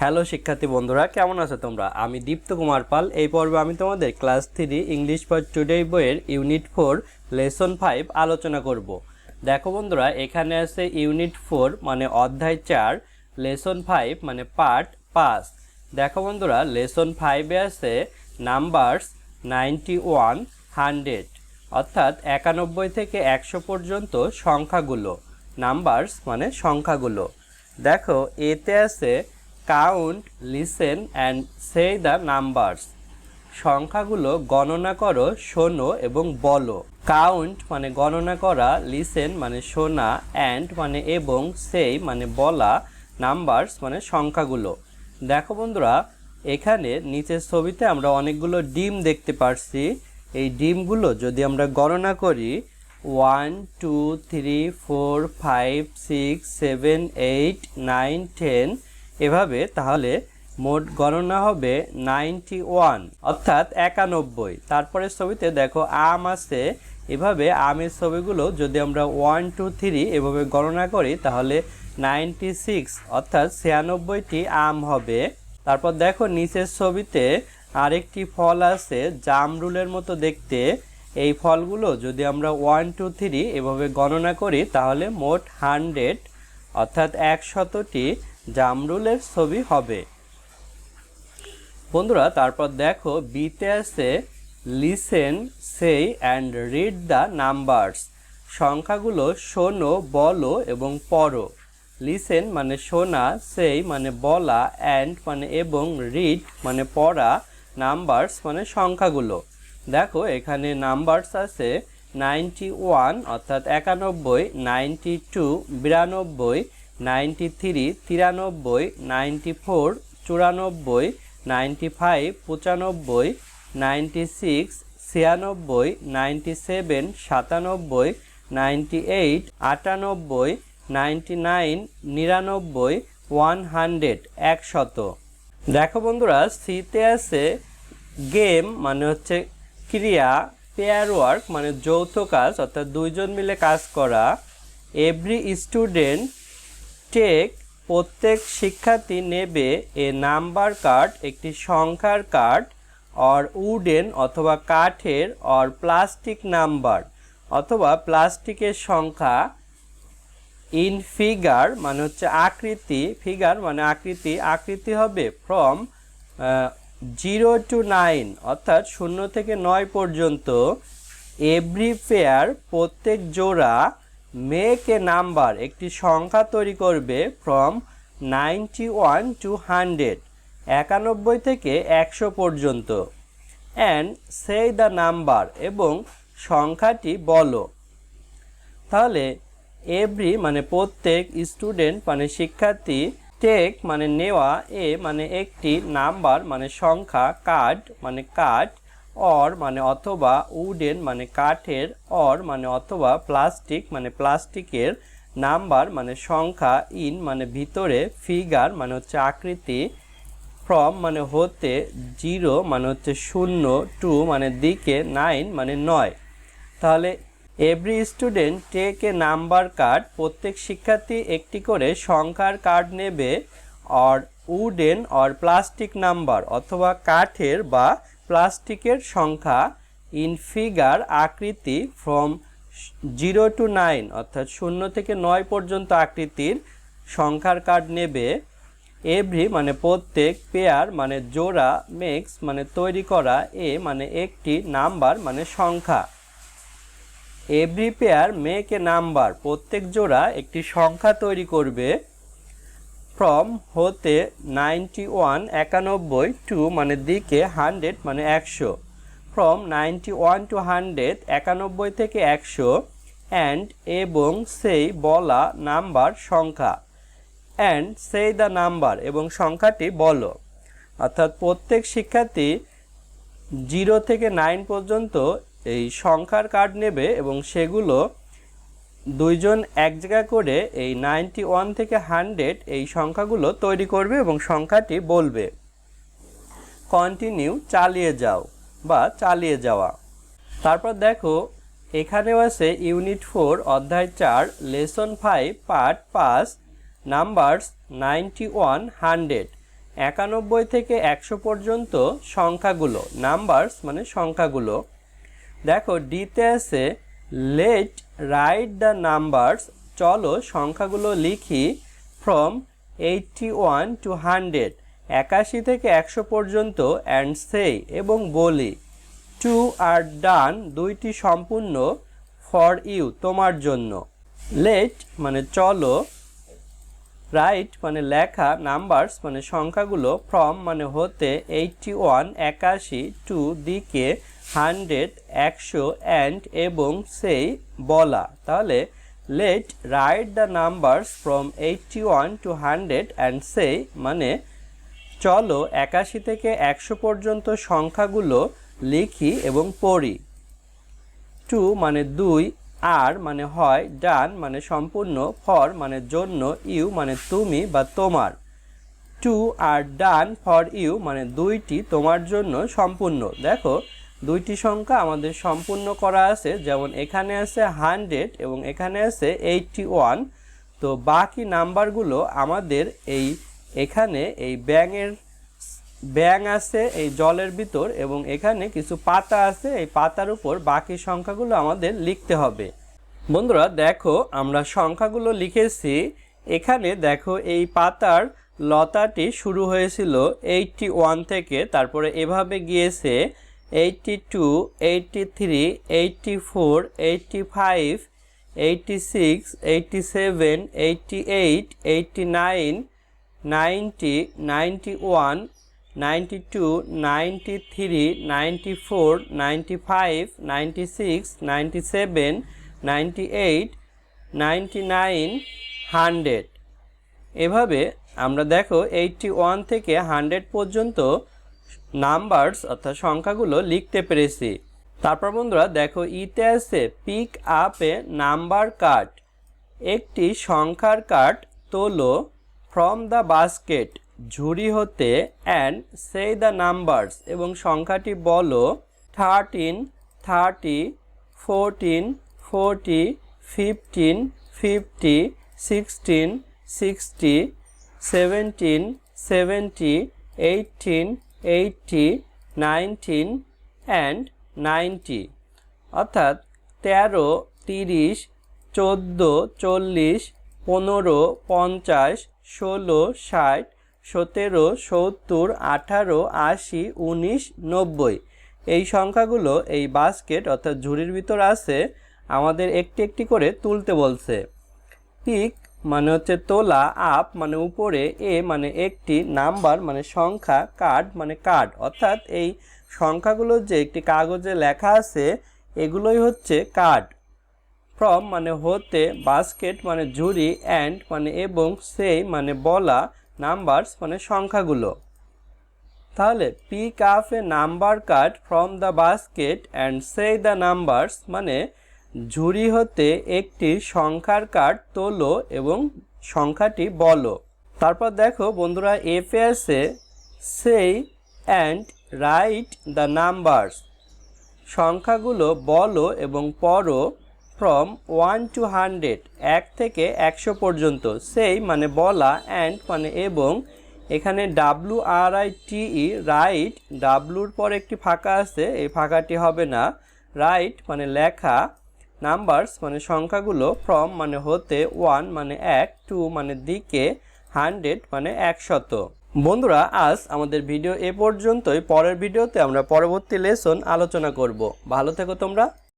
Hello শিক্ষার্থী বন্ধুরা, কেমন আছো তোমরা? আমি দীপ্ত কুমার পাল। এই পর্বে আমি তোমাদের class three English for today বইয়ের ইউনিট ফোর, লেসন ফাইভ আলোচনা করব। দেখো বন্ধুরা, এখানে আছে ইউনিট ফোর মানে অধ্যায় চার, লেসন ফাইভ মানে পার্ট পাঁচ। দেখো বন্ধুরা, লেসন ফাইভে আছে নাম্বারস নাইনটি ওয়ান হান্ড্রেড, অর্থাৎ একানব্বই থেকে একশো পর্যন্ত সংখ্যাগুলো। নাম্বারস মানে সংখ্যাগুলো। দেখো, এতে আছে count listen, and say the numbers. সংখ্যাগুলো গণনা করো, শোনো এবং বলো। কাউন্ট মানে গণনা করা, লিসেন মানে শোনা, অ্যান্ড মানে এবং সেই মানে বলা, নাম্বারস মানে সংখ্যাগুলো। দেখো বন্ধুরা, এখানে নিচের ছবিতে আমরা অনেকগুলো ডিম দেখতে পারছি। এই ডিমগুলো যদি আমরা গণনা করি, one, two, three, four, five, six, seven, eight, nine, ten এভাবে তাহলে মোট গণনা হবে নাইনটি ওয়ান, অর্থাৎ একানব্বই। তারপরে ছবিতে দেখো আম আছে। এভাবে আমের ছবিগুলো যদি আমরা ওয়ান, টু, থ্রি এভাবে গণনা করি, তাহলে নাইনটি সিক্স, অর্থাৎ ছিয়ানব্বইটি আম হবে। তারপর দেখো নিচের ছবিতে আরেকটি ফল আছে, জামরুলের মতো দেখতে। এই ফলগুলো যদি আমরা ওয়ান, টু, থ্রি এভাবে গণনা করি, তাহলে মোট হান্ড্রেড, অর্থাৎ একশতটি জামরুলের ছবি হবে। বন্ধুরা, তারপর দেখো বিতে আছে লিসেন সেই অ্যান্ড রিড দ্য নাম্বারস সংখ্যাগুলো শোনো, বলো এবং পড়ো। লিসেন মানে শোনা সেই মানে বলা অ্যান্ড মানে এবং রিড মানে পড়া নাম্বারস মানে সংখ্যাগুলো। দেখো, এখানে নাম্বারস আছে নাইনটি ওয়ান অর্থাৎ একানব্বই নাইনটি টু বিরানব্বই নাইনটি থ্রি, তিরানব্বই, নাইনটি ফোর, চুরানব্বই, নাইনটি ফাইভ, পঁচানব্বই, নাইনটি সিক্স, ছিয়ানব্বই, নাইনটি সেভেন, সাতানব্বই, নাইনটি এইট, আটানব্বই, নাইনটি নাইন, নিরানব্বই ওয়ান হান্ড্রেড একশত। দেখো বন্ধুরা, সিতে আছে গেম মানে হচ্ছে ক্রিয়া, পেয়ার ওয়ার্ক মানে যৌথ কাজ, অর্থাৎ দুইজন মিলে কাজ করা। এভরি স্টুডেন্ট টেক প্রত্যেক শিক্ষার্থী নেবে এ নাম্বার কার্ড, একটি সংখ্যার কার্ড অর উডেন অথবা কাঠের অর প্লাস্টিক নাম্বার, অথবা প্লাস্টিকের সংখ্যা ইন ফিগার মানে হচ্ছে আকৃতি ফিগার মানে আকৃতি আকৃতি হবে ফ্রম জিরো টু নাইন অর্থাৎ শূন্য থেকে নয় পর্যন্ত এভরি পেয়ার প্রত্যেক জোড়া মেক এ নাম্বার একটি সংখ্যা তৈরি করবে from ninety one to hundred একানব্বই থেকে একশো পর্যন্ত। অ্যান্ড সে দ্য নাম্বার এবং সংখ্যাটি বলো। তাহলে এভরি মানে প্রত্যেক স্টুডেন্ট মানে শিক্ষার্থী টেক মানে নেওয়া এ মানে একটি, নাম্বার মানে সংখ্যা কার্ড মানে কাঠ অর মানে অথবা উডেন মানে কাঠের, অর মানে অথবা প্লাস্টিক মানে প্লাস্টিকের নাম্বার মানে সংখ্যা, ইন মানে ভিতরে, ফিগার মানে হচ্ছে আকৃতি, ফ্রম মানে হতে, জিরো মানে হচ্ছে শূন্য, টু মানে দিকে, নাইন মানে নয়। তাহলে every student take a number card, প্রত্যেক শিক্ষার্থী একটি করে সংখ্যার কার্ড নেবে, or wooden or plastic number অথবা কাঠের বা প্লাস্টিকের সংখ্যা ইন ফিগার আকৃতি ফ্রম জিরো টু নাইন অর্থাৎ শূন্য থেকে নয় পর্যন্ত আকৃতির সংখ্যার কার্ড নেবে। এভরি মানে প্রত্যেক পেয়ার মানে জোড়া মেক্স মানে তৈরি করা এ মানে একটি নাম্বার মানে সংখ্যা। Every pair make a number প্রত্যেক জোড়া একটি সংখ্যা তৈরি করবে। ফ্রম হতে নাইনটি ওয়ান একানব্বই টু মানে দিকে হান্ড্রেড মানে একশো। From ninety one to hundred একানব্বই থেকে একশো অ্যান্ড এবং সেই বলা নাম্বার সংখ্যা। অ্যান্ড সেই দ্য নাম্বার এবং সংখ্যাটি বলো। অর্থাৎ প্রত্যেক শিক্ষার্থী জিরো থেকে নাইন পর্যন্ত এই সংখ্যার কার্ড নেবে এবং সেগুলো দুইজন এক জায়গা করে এই নাইনটি ওয়ান থেকে হান্ড্রেড এই সংখ্যাগুলো তৈরি করবে এবং সংখ্যাটি বলবে। কন্টিনিউ চালিয়ে যাও বা চালিয়ে যাওয়া। তারপর দেখো, এখানেও আছে ইউনিট ফোর অধ্যায় চার লেসন ফাইভ পার্ট পাঁচ নাম্বারস নাইনটি ওয়ান হান্ড্রেড একানব্বই থেকে একশো পর্যন্ত সংখ্যাগুলো নাম্বারস মানে সংখ্যাগুলো। দেখো ডিতে আছে লেট রাইট দ্য নাম্বারস চলো সংখ্যাগুলো লিখি from eighty one to hundred একাশি থেকে একশো পর্যন্ত অ্যান্ড সেই এবং বলি টু আর ডান দুইটি সম্পূর্ণ ফর ইউ তোমার জন্য। লেট মানে চলো রাইট মানে লেখা নাম্বারস মানে সংখ্যাগুলো ফ্রম মানে হতে এইটটি ওয়ান একাশি টু দিকে হান্ড্রেড, একশো, অ্যান্ড এবং সেই বলা। তাহলে let write the numbers from eighty one to hundred and সেই মানে চলো একাশি থেকে একশো পর্যন্ত সংখ্যাগুলো লিখি এবং পড়ি। টু মানে দুই, আর মানে হয় ডান মানে সম্পূর্ণ, ফর মানে জন্য, ইউ মানে তুমি বা তোমার। Two R done, for you মানে দুইটি তোমার জন্য সম্পূর্ণ। দেখো দুইটি সংখ্যা আমাদের সম্পূর্ণ করা আছে, যেমন এখানে আছে হান্ড্রেড এবং এখানে আছে এইটটি ওয়ান। তো বাকি নাম্বারগুলো আমাদের এই এখানে এই ব্যাঙের ব্যাং আছে এই জলের ভিতর এবং এখানে কিছু পাতা আছে, এই পাতার উপর বাকি সংখ্যাগুলো আমাদের লিখতে হবে। বন্ধুরা, দেখো আমরা সংখ্যাগুলো লিখেছি। এখানে দেখো এই পাতার লতাটি শুরু হয়েছিল এইটটি ওয়ান থেকে, তারপরে এভাবে গিয়েছে। Eighty two eighty three eighty four eighty five eighty six eighty seven eighty eight eighty nine ninety ninety one ninety two ninety three ninety four ninety five ninety six ninety seven ninety eight ninety nine hundred এভাবে আমরা দেখো eighty one থেকে hundred পর্যন্ত numbers, অর্থাৎ সংখ্যাগুলো লিখতে পেরেছি। তারপর বন্ধুরা, দেখো, ইতে আছে pick up a number card একটি সংখ্যার কার্ড তোলো ফ্রম দ্য বাস্কেট ঝুড়ি হতে অ্যান্ড সে দ্য নাম্বারস এবং সংখ্যাটি বলো thirteen thirty fourteen forty fifteen fifty sixteen sixty seventeen seventy eighteen eighty nineteen and ninety অর্থাৎ তেরো, তিরিশ, চোদ্দ, চল্লিশ, পনেরো, পঞ্চাশ, ষোলো, ষাট, সতেরো, সত্তর, আঠারো, আশি, উনিশ, নব্বই। এই সংখ্যাগুলো এই বাস্কেট অর্থাৎ ঝুড়ির ভিতর আছে, আমাদের একটি একটি করে তুলতে বলছে। পিক মানে হচ্ছে তোলা, আপ মানে উপরে, এ মানে একটি, নাম্বার মানে সংখ্যা, কার্ড মানে কার্ড। অর্থাৎ এই সংখ্যাগুলো যে একটি কাগজে লেখা আছে, এগুলোই হচ্ছে কার্ড। ফ্রম মানে হতে, বাস্কেট মানে ঝুড়ি, অ্যান্ড মানে এবং সেই মানে বলা, নাম্বারস মানে সংখ্যাগুলো। তাহলে, pick up a number card, from the basket, and say the numbers মানে ঝুড়ি হতে একটি সংখ্যার কার্ড তোলো এবং সংখ্যাটি বলো। তারপর দেখো, বন্ধুরা এফে আছে সেই অ্যান্ড রাইট দ্য নাম্বারস সংখ্যাগুলো বলো এবং পড়ো ফ্রম ওয়ান টু হান্ড্রেড এক থেকে একশো পর্যন্ত। সেই মানে বলা অ্যান্ড মানে এবং। এখানে W R I T E write ডাব্লুর পর একটি ফাঁকা আছে, এই ফাঁকাটি হবে না। রাইট মানে লেখা। নাম্বারস মানে সংখ্যাগুলো ফ্রম মানে হতে ওয়ান মানে এক টু মানে দিকে হান্ড্রেড মানে একশত। বন্ধুরা, আজ আমাদের ভিডিও এ পর্যন্তই। পরের ভিডিওতে আমরা পরবর্তী লেসন আলোচনা করব। ভালো থেকো তোমরা।